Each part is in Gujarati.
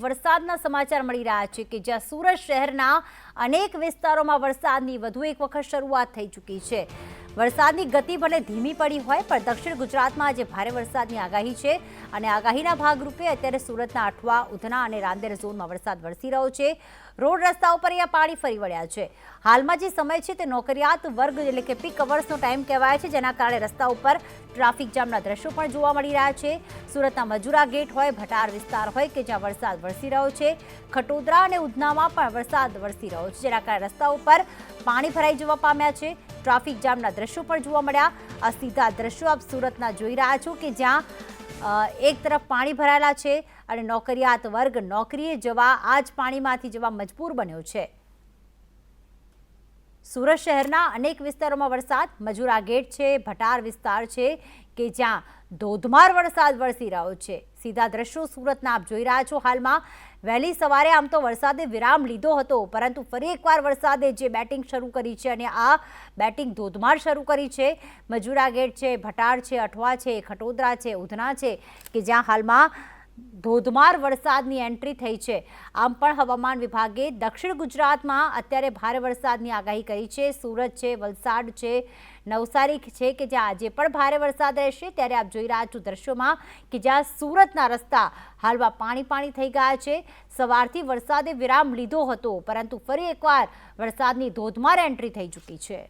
વરસાદના સમાચાર મળી રહ્યા છે કે જ્યાં સુરત શહેરના અનેક વિસ્તારોમાં વરસાદની વધુ એક વખત શરૂઆત થઈ ચૂકી છે. વરસાદની ગતિ ભલે ધીમી પડી હોય, પણ દક્ષિણ ગુજરાતમાં આજે ભારે વરસાદની આગાહી છે અને આગાહીના ભાગરૂપે અત્યારે સુરતના અઠવા ઉધના અને રાંદેર ઝોનમાં વરસાદ વરસી રહ્યો છે. રોડ રસ્તા ઉપર અહીંયા પાણી ફરી વળ્યા છે. હાલમાં જે સમય છે તે નોકરિયાત વર્ગ એટલે કે પીક અવર્સનો ટાઈમ કહેવાય છે, જેના કારણે રસ્તા ઉપર ટ્રાફિક જામના દ્રશ્યો પણ જોવા મળી રહ્યા છે. સુરતના મજુરા ગેટ હોય, ભટાર વિસ્તાર હોય કે જ્યાં વરસાદ વરસી રહ્યો છે. ખટોદરા અને ઉધનામાં પણ વરસાદ વરસી રહ્યો છે, જેના કારણે રસ્તા ઉપર પાણી ભરાઈ જવા પામ્યા છે. ટ્રાફિક જામના દ્રશ્યો પણ જોવા મળ્યા. આ સીધા દ્રશ્યો આપ સુરતના જોઈ રહ્યા છો કે જ્યાં એક તરફ પાણી ભરાયેલા છે અને નોકરિયાત વર્ગ નોકરીએ જવા આ જ પાણીમાંથી જવા મજબૂર બન્યો છે. સુરત શહેરના અનેક વિસ્તારોમાં વરસાદ. મજુરા ગેટ છે, ભટાર વિસ્તાર છે કે જ્યાં ધોધમાર વરસાદ વરસી રહ્યો છે. સીધા દ્રશ્યો સુરતના આપ જોઈ રહ્યા છો હાલમાં. વહેલી સવારે આમ તો વરસાદે વિરામ લીધો હતો, પરંતુ ફરી એકવાર વરસાદે જે બેટિંગ શરૂ કરી છે અને આ બેટિંગ ધોધમાર શરૂ કરી છે, મજુરા ગેટ છે, ભટાર છે, અઠવા છે, ખટોદરા છે, ઉધના છે, કે જ્યાં હાલમાં ધોધમાર વરસાદની એન્ટ્રી થઈ છે. આમ પણ હવામાન વિભાગે દક્ષિણ ગુજરાતમાં અત્યારે ભારે વરસાદની આગાહી કરી છે. સુરત છે, વલસાડ છે, નવસારી છે કે જ્યાં આજે પણ ભારે વરસાદ રહેશે ત્યારે આપ જોઈ રહ્યા છો દ્રશ્યોમાં કે જ્યાં સુરતના રસ્તા હાલમાં પાણી પાણી થઈ ગયા છે. સવારથી વરસાદે વિરામ લીધો હતો, પરંતુ ફરી એકવાર વરસાદની ધોધમાર એન્ટ્રી થઈ ચૂકી છે.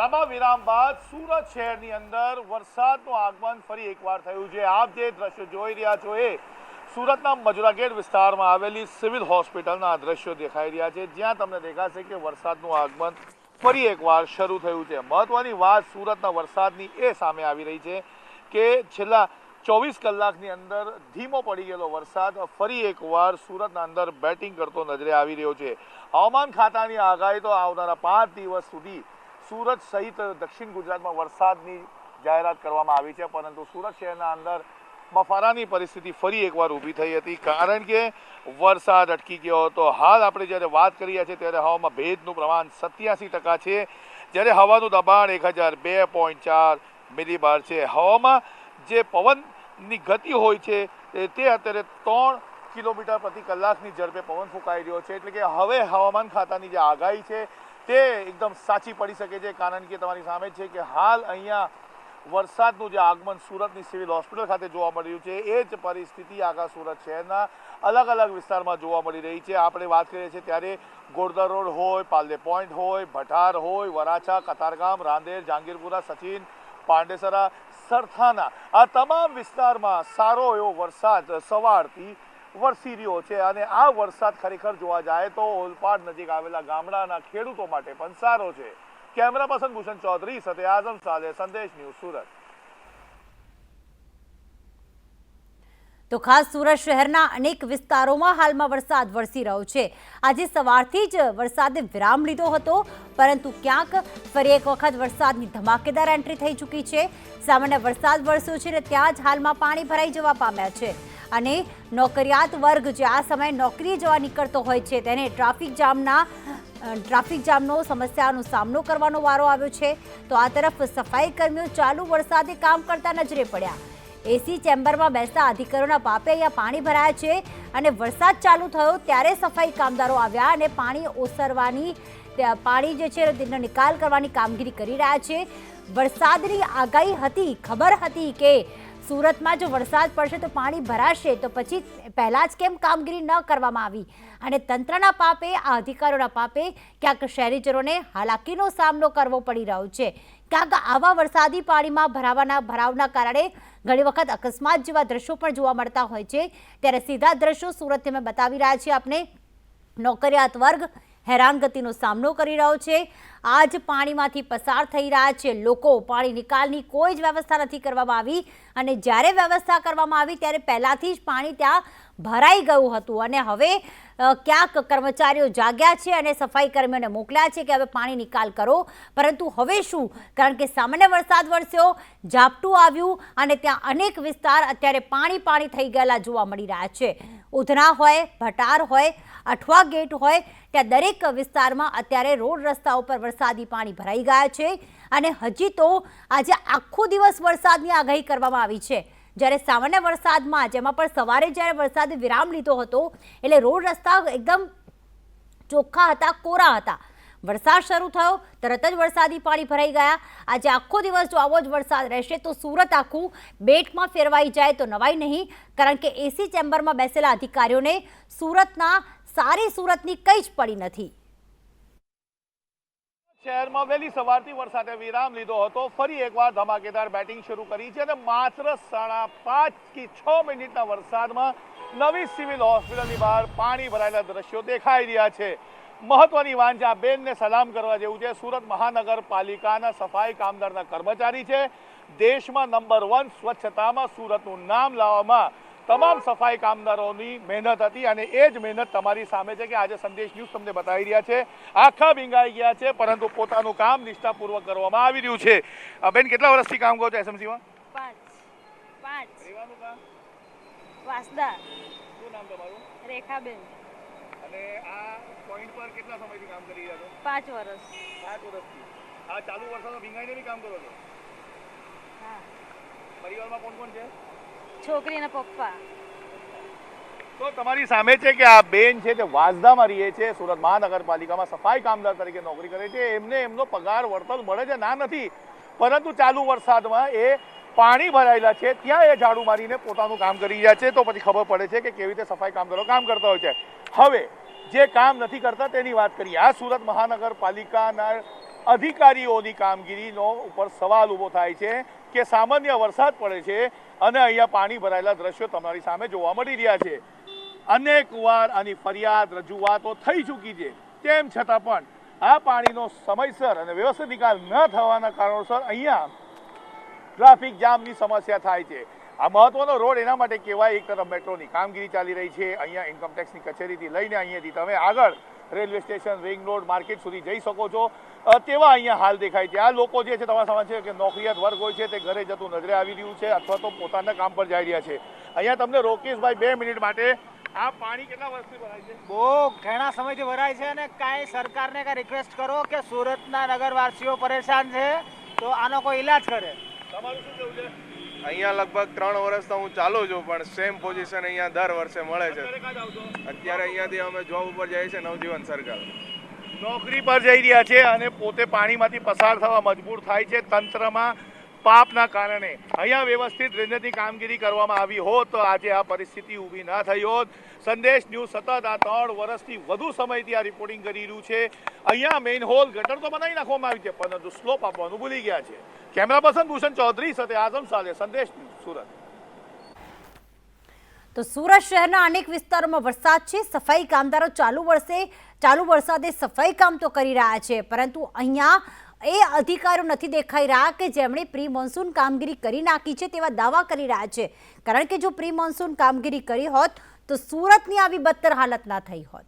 લાંબા વિરામ બાદ સુરત શહેરની અંદર વરસાદનું આગમન ફરી એકવાર થયું છે. આપ જે દ્રશ્યો જોઈ રહ્યા છો એ સુરતના મજુરાગેટ વિસ્તારમાં આવેલી સિવિલ હોસ્પિટલના દ્રશ્યો દેખાઈ રહ્યા છે. જ્યાં તમને દેખાશે કે વરસાદનું આગમન ફરી એકવાર શરૂ થયું છે. મહત્વની વાત સુરતના વરસાદની એ સામે આવી રહી છે કે છેલ્લા ચોવીસ કલાકની અંદર ધીમો પડી ગયેલો વરસાદ ફરી એકવાર સુરતના અંદર બેટિંગ કરતો નજરે આવી રહ્યો છે. હવામાન ખાતાની આગાહી તો આવનારા પાંચ દિવસ સુધી સુરત સહિત દક્ષિણ ગુજરાતમાં વરસાદની જાહેરાત કરવામાં આવી છે, પરંતુ સુરત શહેરના અંદર બફારાની પરિસ્થિતિ ફરી એકવાર ઊભી થઈ હતી, કારણ કે વરસાદ અટકી ગયો હતો. હાલ આપણે જ્યારે વાત કરીએ છીએ ત્યારે હવામાં ભેજનું પ્રમાણ સત્યાસી ટકા છે. જ્યારે હવાનું દબાણ એક હજાર બે પોઈન્ટ ચાર મિલીબાર છે. હવામાં જે પવનની ગતિ હોય છે તે અત્યારે ત્રણ કિલોમીટર પ્રતિ કલાકની ઝડપે પવન ફૂંકાઈ રહ્યો છે. એટલે કે હવે હવામાન ખાતાની જે આગાહી છે તે એકદમ સાચી પડી શકે છે, કારણ કે તમારી સામે છે કે હાલ અહીંયા વરસાદનું જે આગમન સુરતની સિવિલ હોસ્પિટલ ખાતે જોવા મળી રહ્યું છે. એ જ પરિસ્થિતિ આખા સુરત શહેરના અલગ અલગ વિસ્તારમાં જોવા મળી રહી છે. આપણે વાત કરીએ છીએ ત્યારે ગોરધર રોડ હોય, પાલદે પોઈન્ટ હોય ભટાર હોય, વરાછા, કતારગામ, રાંદેર જહાંગીરપુરા સચિન, પાંડેસરા, સરથાના આ તમામ વિસ્તારમાં સારો એવો વરસાદ સવારથી વરસી રહ્યો છે અને આ વરસાદ ખરેખર જોવા જાય તો ઓલપાડ નજીક આવેલા ગામડાના ખેડૂતો માટે પણ સારો છે. કેમેરા પર્સન ભૂષણ ચૌધરી સાથે આઝમ સાથે સંદેશ ન્યૂઝ સુરત. તો ખાસ સુરત શહેરના અનેક વિસ્તારોમાં હાલમાં વરસાદ વરસી રહ્યો છે. આજે સવારથી જ વરસાદે વિરામ લીધો હતો, પરંતુ ક્યાંક ફરી એક વખત વરસાદની ધમાકેદાર એન્ટ્રી થઈ ચૂકી છે. સામાન્ય વરસાદ વરસ્યો છે ને ત્યાં જ હાલમાં પાણી ભરાઈ જવા પામ્યા છે. અને નોકરિયાત વર્ગ જે આ સમયે નોકરીએ જવા નીકળતો હોય છે, તેને ટ્રાફિક જામના ટ્રાફિક જામનો સમસ્યાનો સામનો કરવાનો વારો આવ્યો છે. તો આ તરફ સફાઈ કર્મીઓ ચાલુ વરસાદે કામ કરતા નજરે પડ્યા. એસી ચેમ્બરમાં બેસતા અધિકારીઓના પાપે અહીંયા પાણી ભરાયા છે અને વરસાદ ચાલુ થયો ત્યારે સફાઈ કામદારો આવ્યા અને પાણી ઓસરવાની પાણી જે છે તેનો નિકાલ કરવાની કામગીરી કરી રહ્યા છે. વરસાદની આગાહી હતી. ખબર હતી કે સુરતમાં જો વરસાદ પડશે તો પાણી ભરાશે, તો પછી પહેલાં જ કેમ કામગીરી ન કરવામાં આવી? અને તંત્રના પાપે, આ અધિકારીઓના પાપે ક્યાંક શહેરીજનોને હાલાકીનો સામનો કરવો પડી રહ્યો છે. ક્યાંક આવા વરસાદી પાણીમાં ભરાવાના ભરાવના કારણે ઘણી વખત અકસ્માત જેવા દ્રશ્યો પણ જોવા મળતા હોય છે. ત્યારે સીધા દ્રશ્યો સુરતથી અમે બતાવી રહ્યા છીએ. આપણે નોકરિયાત વર્ગ હેરાનગતિનો સામનો કરી રહ્યો છે. આ જ પાણીમાંથી પસાર થઈ રહ્યા છે. લોકો પાણી નિકાલની કોઈ જ વ્યવસ્થા નથી કરવામાં આવી અને જ્યારે વ્યવસ્થા કરવામાં આવી ત્યારે પહેલાંથી જ પાણી ત્યાં ભરાઈ ગયું હતું અને હવે ક્યાંક કર્મચારીઓ જાગ્યા છે અને સફાઈ કર્મીઓને મોકલ્યા છે કે હવે પાણી નિકાલ કરો. પરંતુ હવે શું? કારણ કે સામાન્ય વરસાદ વરસ્યો, ઝાપટું આવ્યું અને ત્યાં અનેક વિસ્તાર અત્યારે પાણી પાણી થઈ ગયેલા જોવા મળી રહ્યા છે. ઉધના હોય, ભટાર હોય, અઠવા ગેટ હોય, ત્યાં દરેક વિસ્તારમાં અત્યારે રોડ રસ્તા ઉપર વરસાદી પાણી ભરાઈ ગયા છે. અને હજી તો આજે આખો દિવસ વરસાદની આગાહી કરવામાં આવી છે. જ્યારે સામાન્ય વરસાદમાં, જેમાં પણ સવારે જ્યારે વરસાદે વિરામ લીધો હતો, એટલે રોડ રસ્તા એકદમ ચોખ્ખા હતા, કોરા હતા. વરસાદ શરૂ થયો, તરત જ વરસાદી પાણી ભરાઈ ગયા. આજે આખો દિવસ જો આવો જ વરસાદ રહેશે, તો સુરત આખું બેટમાં ફેરવાઈ જાય, તો નવાઈ નહીં. કારણ કે એસી ચેમ્બરમાં બેસેલા અધિકારીઓને સુરતના સારી સુરતની કંઈ જ પડી નથી. શહેરમાં વહેલી સવારથી વરસાદે વિરામ લીધો હતો. ફરી એકવાર ધમાકેદાર બેટિંગ શરૂ કરી છે અને માત્ર સાડા પાંચ કે છ મિનિટના વરસાદમાં નવી સિવિલ હોસ્પિટલની બહાર પાણી ભરાયેલા દ્રશ્યો દેખાઈ રહ્યા છે. મહત્વની વાત છે આ બેનને સલામ કરવા જેવું છે. સુરત મહાનગરપાલિકાના સફાઈ કામદારના કર્મચારી છે. દેશમાં નંબર વન સ્વચ્છતામાં સુરતનું નામ લાવવામાં તમામ સફાઈ કામદારોની મહેનત હતી અને એ જ મહેનત તમારી સામે છે કે આજે સંદેશ ન્યૂઝ તમને બતાવી રહ્યા છે. આખા ભીંગાઈ ગયા છે પરંતુ પોતાનું કામ નિષ્ઠાપૂર્વક કરવામાં આવી રહ્યું છે. બેન કેટલા વર્ષથી કામ કરો છો એસએમસીમાં? પાંચ. પાંચ. વાસદા. શું નામ તમારું? રેખાબેન. અને આ પોઈન્ટ પર કેટલા સમયથી કામ કરી રહ્યા છો? પાંચ વર્ષ પાંચ વર્ષથી આ ચાલુ વર્ષમાં ભીંગાઈને બી કામ કરો છો? હા. પરિવારમાં કોણ કોણ છે? છોકરીના પપ્પા. તો તમારી સામે છે કે આ બેન છે તે વાંસદામાં રહીએ છે સુરત મહાનગરપાલિકામાં સફાઈ કામદાર તરીકે નોકરી કરે છે એમને એમનો પગાર વળતર મળે છે? ના નથી. પરંતુ ચાલુ વરસાદમાં એ પાણી ભરાયેલા છે ત્યાં એ ઝાડુ મારીને પોતાનું કામ કરી રહ્યા છે. તો પછી ખબર પડે છે કે કેવી રીતે સફાઈ કામદારો કામ કરતા હોય છે. હવે જે કામ નથી કરતા તેની વાત કરીએ. આ સુરત મહાનગરપાલિકાના અધિકારીઓની કામગીરીનો ઉપર સવાલ ઊભો થાય છે કે સામાન્ય વરસાદ પડે છે અને અહીંયા પાણી ભરાયેલા દ્રશ્યો તમારી સામે જોવા મળી રહ્યા છે. અનેક વાર આની ફરિયાદ, રજૂઆતો થઈ ચૂકી છે. તેમ છતાં પણ આ પાણીનો સમયસર અને વ્યવસ્થિત નિકાલ ન થવાના કારણોસર અહીંયા ટ્રાફિક જામની સમસ્યા થાય છે. આ મહત્વનો રોડ એના માટે કહેવાય એક તરફ મેટ્રોની કામગીરી ચાલી રહી છે અહીંયા ઇન્કમટેક્સની કચેરીથી લઈને અહીંયાથી તમે આગળ railway station ring road market સુધી જઈ શકો છો. તેવા અહીંયા હાલ દેખાય છે. આ લોકો જે છે તમારા સમાજ છે કે નોકરિયાત વર્ગ હોય છે તે ઘરે જતું નજરે આવી રહ્યું છે અથવા તો પોતાના કામ પર જઈ રહ્યા છે. અહીંયા તમને રોકેશભાઈ બે મિનિટ માટે આ પાણી કેટલા વર્ષથી ભરાય છે? બહુ ઘણા સમયથી ભરાય છે અને કાંઈ સરકારને કાંઈ રિક્વેસ્ટ કરો કે સુરતના નગરવાસીઓ પરેશાન છે તો આનો કોઈ ઈલાજ કરે. તમારું શું કેવું છે? અહીંયા લગભગ ત્રણ વર્ષ તો હું ચાલુ છું, પણ સેમ પોઝિશન અહીંયા દર વર્ષે મળે છે. અત્યારે અહીંયાથી અમે જોબ ઉપર જઈએ છીએ, નવજીવન સર્કલ નોકરી પર જઈ રહ્યા છે અને પોતે પાણીમાંથી પસાર થવા મજબૂર થાય છે. તંત્રમાં પાપના કારણે અહીંયા વ્યવસ્થિત ડ્રેનેજની કામગીરી કરવામાં આવી હોત તો આજે આ પરિસ્થિતિ ઊભી ના થઈ હોત. સંદેશ ન્યૂઝ સતત આ ત્રણ વર્ષથી વધુ સમયથી આ રિપોર્ટિંગ કરી રહ્યું છે. અહીંયા મેઇન હોલ ગટર તો બનાવી નાખવામાં આવી છે, પરંતુ સ્લોપ આપવાનું ભૂલી ગયા છે. કેમેરા પર્સન ભૂષણ ચૌધરી, સાથે આઝમ સાલે સંદેશ સુરત. તો સુરત શહેરના અનેક વિસ્તારોમાં વરસાદ છે, સફાઈ કામદારો ચાલુ વર્ષે, ચાલુ વરસાદે સફાઈ કામ તો કરી રહ્યા છે, પરંતુ અહીંયા એ અધિકારો નથી દેખાઈ રહ્યા કે જેમણે પ્રી મોન્સૂન કામગીરી કરી નાખી છે તેવા દાવા કરી રહ્યા છે. કારણ કે જો પ્રી મોન્સૂન કામગીરી કરી હોત તો સુરતની આવી બદતર હાલત ના થઈ હોત.